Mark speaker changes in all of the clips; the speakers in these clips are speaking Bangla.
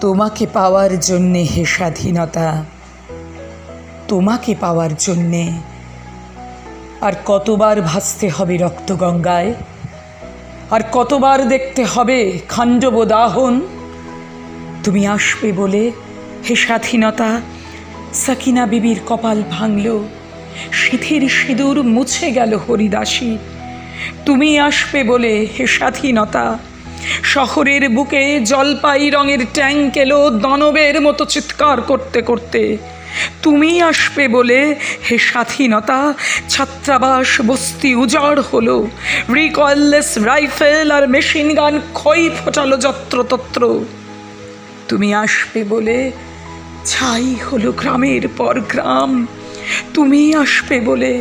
Speaker 1: তোমাকে পাওয়ার জন্যে হে স্বাধীনতা। তোমাকে পাওয়ার জন্যে। আর কতবার ভাসতে হবে রক্তগঙ্গায় আর কতবার দেখতে হবে খাণ্ডব দাহন? তুমি আসবে বলে হে স্বাধীনতা, সাকিনা বিবির কপাল ভাঙল, সিথির সিঁদুর মুছে গেল হরিদাসী। তুমি আসবে বলে হে স্বাধীনতা। শহরের বুকে জলপাই রঙের ট্যাঙ্ক এলো দানবের মতো চিৎকার করতে করতে। তুমি আসবে বলে হে স্বাধীনতা, ছাত্রাবাস, বস্তি উজাড় হলো। রিকয়েললেস রাইফেল আর মেশিন গান ক্ষয় ফোটালো যত্রতত্র। তুমি আসবে বলে ছাই হলো গ্রামের পর গ্রাম। তুমি আসবে বলে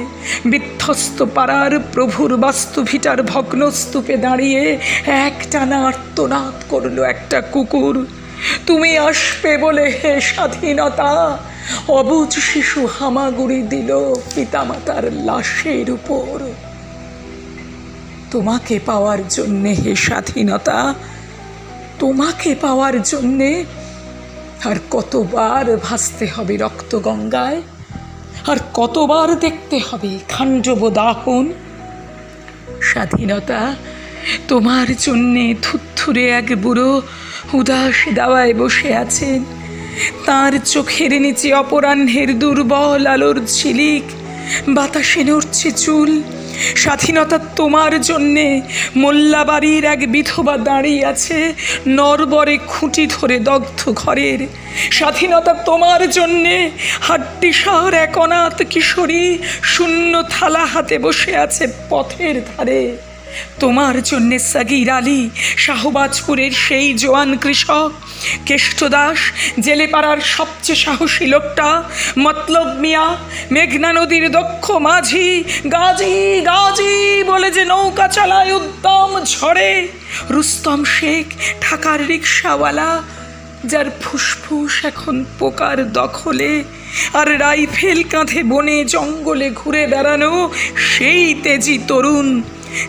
Speaker 1: বিধ্বস্ত পাড়ার প্রভুর বাস্তুভিটার ভগ্নস্তূপে দাঁড়িয়ে একটানা আর্তনাদ করল একটা কুকুর। তুমি আসবে বলে হে স্বাধীনতা, অবুজ শিশু হামাগুড়ি দিল পিতামাতার লাশের উপর। তোমাকে পাওয়ার জন্যে হে স্বাধীনতা, তোমাকে পাওয়ার জন্যে আর কতবার ভাসতে হবে রক্তগঙ্গায় আর কতবার দেখতে হবে খাণ্ডব দাহন স্বাধীনতা তোমার জন্যে থুথুরে এক বুড়ো উদাস দাওয়ায় বসে আছেন। তার চোখের নিচে অপরাহ্নের দুর্বল আলোর ঝিলিক, বাতাসে নড়ছে চুল। স্বাধীনতা তোমার জন্যে মোল্লাবাড়ির এক বিধবা দাঁড়িয়ে আছে নরবরে খুঁটি ধরে দগ্ধ ঘরের। স্বাধীনতা তোমার জন্যে হাড্ডিসার এক অনাথ কিশোরী শূন্য থালা হাতে বসে আছে পথের ধারে। তোমার জন্যে সাগির আলী, শাহবাজপুরের সেই জোয়ান কৃষক কেষ্টদাস জেলেপাড়ার সবচেয়ে সাহসী লোকটা, মতলব মিয়া, মেঘনা নদীর দক্ষ মাঝি, গাজী গাজী বলে যে নৌকা চালায় উদ্যম ঝড়ে। রুস্তম শেখ, ঢাকার রিক্সাওয়ালা, যার ফুসফুস এখন পোকার দখলে, আর রাইফেল কাঁধে বনে জঙ্গলে ঘুরে বেড়ানো সেই তেজি তরুণ।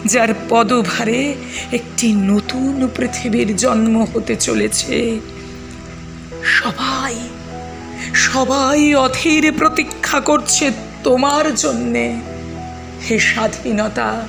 Speaker 1: যার পদভারে একটি নতুন পৃথিবীর জন্ম হতে চলেছে। সবাই সবাই অধীর প্রতীক্ষা করছে তোমার জন্যে। হে স্বাধীনতা